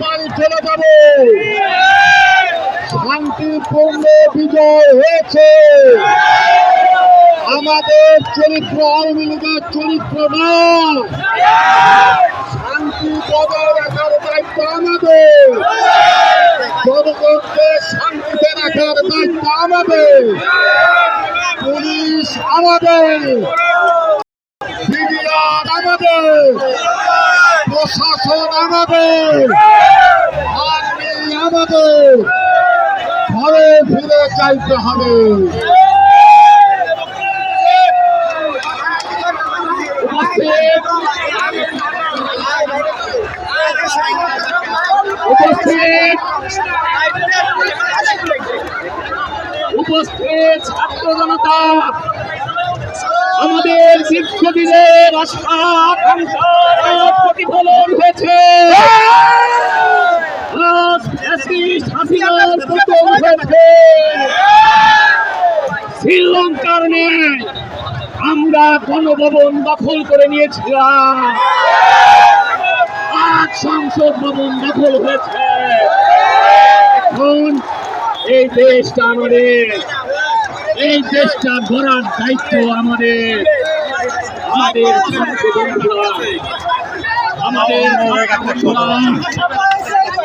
বাড়ি চলে যাবে। শান্তিপূর্ণ বিজয় হয়েছে। আমাদের চরিত্র, আওয়ামী লীগের চরিত্র শান্তি বজায় রাখার দায়িত্ব আমাদের। জনগণকে শান্তিতে পুলিশ আমাদের। আমাদের। প্রশাসন আমাদের। আর্মি আমাদের। ঘরে ফিরে চাইতে হবে। উপস্থিত। ছাত্র জনতা, আমাদের দীর্ঘদিনের আশা আকাঙ্ক্ষার প্রতিফলন হয়েছে আজ ফ্যাসিস্ট শ্রীলঙ্কার আমরা গণভবন দখল করে নিয়েছিলাম। আজ সংসদ ভবন দখল হয়েছে। এখন এই দেশটা আমাদের, এই দেশটা গড়ার দায়িত্ব আমাদের। আমাদের আমাদের